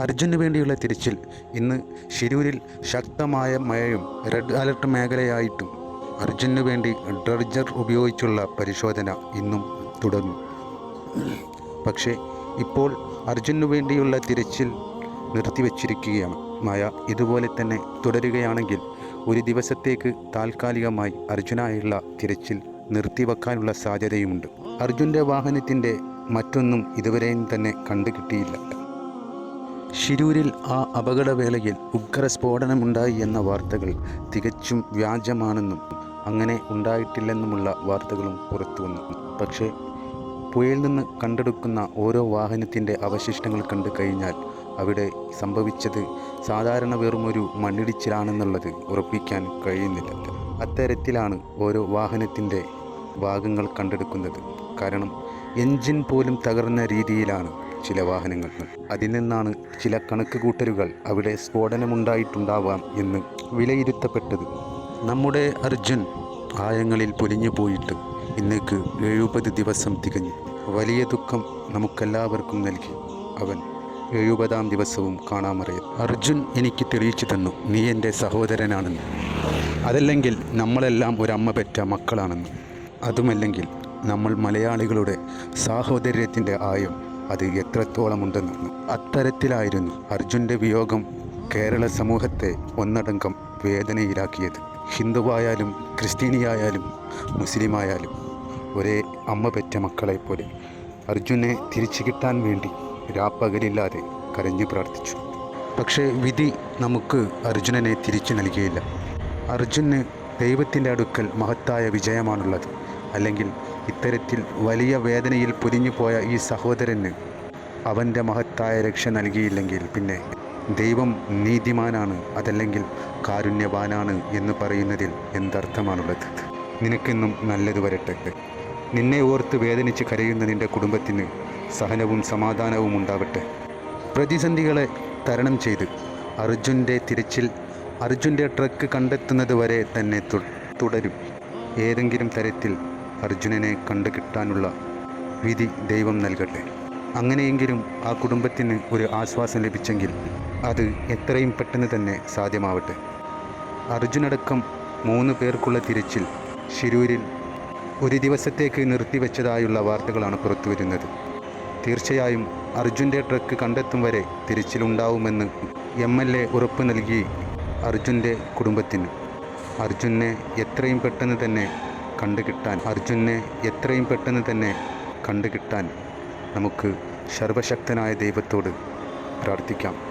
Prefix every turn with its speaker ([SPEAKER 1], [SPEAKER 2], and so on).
[SPEAKER 1] അർജുന് വേണ്ടിയുള്ള തിരച്ചിൽ. ഇന്ന് ഷിരൂരിൽ ശക്തമായ മഴയും റെഡ് അലർട്ട് മേഖലയായിട്ടും അർജുനു വേണ്ടി ഡ്രഡ്ജർ ഉപയോഗിച്ചുള്ള പരിശോധന ഇന്നും തുടർന്നു പക്ഷേ ഇപ്പോൾ അർജുനു വേണ്ടിയുള്ള തിരച്ചിൽ നിർത്തിവച്ചിരിക്കുകയാണ്. മഴ ഇതുപോലെ തന്നെ തുടരുകയാണെങ്കിൽ ഒരു ദിവസത്തേക്ക് താൽക്കാലികമായി അർജുനായുള്ള തിരച്ചിൽ നിർത്തിവെക്കാനുള്ള സാധ്യതയുമുണ്ട്. അർജുന്റെ വാഹനത്തിന്റെ മറ്റൊന്നും ഇതുവരെയും തന്നെ കണ്ടുകിട്ടിയില്ല. ഷിരൂരിൽ ആ അപകടവേളയിൽ ഉഗ്ര സ്ഫോടനമുണ്ടായി എന്ന വാർത്തകൾ തികച്ചും വ്യാജമാണെന്നും അങ്ങനെ ഉണ്ടായിട്ടില്ലെന്നുമുള്ള വാർത്തകളും പുറത്തുവന്നു പക്ഷേ പുഴയിൽ നിന്ന് കണ്ടെടുക്കുന്ന ഓരോ വാഹനത്തിന്റെ അവശിഷ്ടങ്ങൾ കണ്ടു കഴിഞ്ഞാൽ അവിടെ സംഭവിച്ചത് സാധാരണ വെറുമൊരു മണ്ണിടിച്ചിലാണെന്നുള്ളത് ഉറപ്പിക്കാൻ കഴിയുന്നില്ല. അത്തരത്തിലാണ് ഓരോ വാഹനത്തിന്റെ ഭാഗങ്ങൾ കണ്ടെടുക്കുന്നത്. കാരണം എൻജിൻ പോലും തകർന്ന രീതിയിലാണ് ചില വാഹനങ്ങൾ. അതിൽ നിന്നാണ് ചില കണക്ക് കൂട്ടലുകൾ അവിടെ സ്ഫോടനമുണ്ടായിട്ടുണ്ടാവാം എന്ന് വിലയിരുത്തപ്പെട്ടത്. നമ്മുടെ അർജുൻ ആയങ്ങളിൽ പൊലിഞ്ഞു പോയിട്ട് ഇന്നേക്ക് എഴുപത് ദിവസം തികഞ്ഞു. വലിയ ദുഃഖം നമുക്കെല്ലാവർക്കും നൽകി. അവൻ എഴുപതാം ദിവസവും കാണാമറിയത് അർജുൻ എനിക്ക് തെളിയിച്ചു തന്നു നീ എന്റെ സഹോദരനാണെന്ന്. അതല്ലെങ്കിൽ നമ്മളെല്ലാം ഒരമ്മ പെറ്റ മക്കളാണെന്ന്. അതുമല്ലെങ്കിൽ നമ്മൾ മലയാളികളുടെ സാഹോദര്യത്തിന്റെ ആയം അത് എത്രത്തോളമുണ്ടെന്ന് അത്തരത്തിലായിരുന്നു അർജുന്റെ വിയോഗം കേരള സമൂഹത്തെ ഒന്നടങ്കം വേദനയിലാക്കിയത്. ഹിന്ദുവായാലും ക്രിസ്ത്യാനിയായാലും മുസ്ലിമായാലും ഒരേ അമ്മ പെറ്റ മക്കളെ പോലെ അർജുനെ തിരിച്ചു കിട്ടാൻ വേണ്ടി രാപ്പകലില്ലാതെ കരഞ്ഞു പ്രാർത്ഥിച്ചു. പക്ഷേ വിധി നമുക്ക് അർജുനനെ തിരിച്ചു നൽകിയില്ല. അർജുന് ദൈവത്തിന്റെ അടുക്കൽ മഹത്തായ വിജയമാണുള്ളത്. അല്ലെങ്കിൽ ഇത്തരത്തിൽ വലിയ വേദനയിൽ പൊതിഞ്ഞു പോയ ഈ സഹോദരന് അവന്റെ മഹത്തായ രക്ഷ നൽകിയില്ലെങ്കിൽ പിന്നെ ദൈവം നീതിമാനാണ് അതല്ലെങ്കിൽ കാരുണ്യവാനാണ് എന്ന് പറയുന്നതിൽ എന്തർത്ഥമാണുള്ളത്? നിനക്കെന്നും നല്ലത് വരട്ടെ. നിന്നെ ഓർത്ത് വേദനിച്ച് കരയുന്ന നിന്റെ കുടുംബത്തിന് സഹനവും സമാധാനവും ഉണ്ടാവട്ടെ. പ്രതിസന്ധികളെ തരണം ചെയ്ത് അർജുന്റെ തിരച്ചിൽ അർജുന്റെ ട്രക്ക് കണ്ടെത്തുന്നത് വരെ തന്നെ തുടരും. ഏതെങ്കിലും തരത്തിൽ അർജുനനെ കണ്ടു കിട്ടാനുള്ള വിധി ദൈവം നൽകട്ടെ. അങ്ങനെയെങ്കിലും ആ കുടുംബത്തിന് ഒരു ആശ്വാസം ലഭിച്ചെങ്കിൽ അത് എത്രയും പെട്ടെന്ന് തന്നെ സാധ്യമാവട്ടെ. അർജുനടക്കം മൂന്ന് പേർക്കുള്ള തിരച്ചിൽ ശിരൂരിൽ ഒരു ദിവസത്തേക്ക് നിർത്തിവെച്ചതായുള്ള വാർത്തകളാണ് പുറത്തുവരുന്നത്. തീർച്ചയായും അർജുന്റെ ട്രക്ക് കണ്ടെത്തും വരെ തിരച്ചിലുണ്ടാവുമെന്ന് എം എൽ എ ഉറപ്പ് നൽകി അർജുന്റെ കുടുംബത്തിന്. അർജുനെ എത്രയും പെട്ടെന്ന് തന്നെ കണ്ടുകിട്ടാൻ അർജുനെ എത്രയും പെട്ടെന്ന് തന്നെ കണ്ടുകിട്ടാൻ നമുക്ക് സർവശക്തനായ ദൈവത്തോട് പ്രാർത്ഥിക്കാം.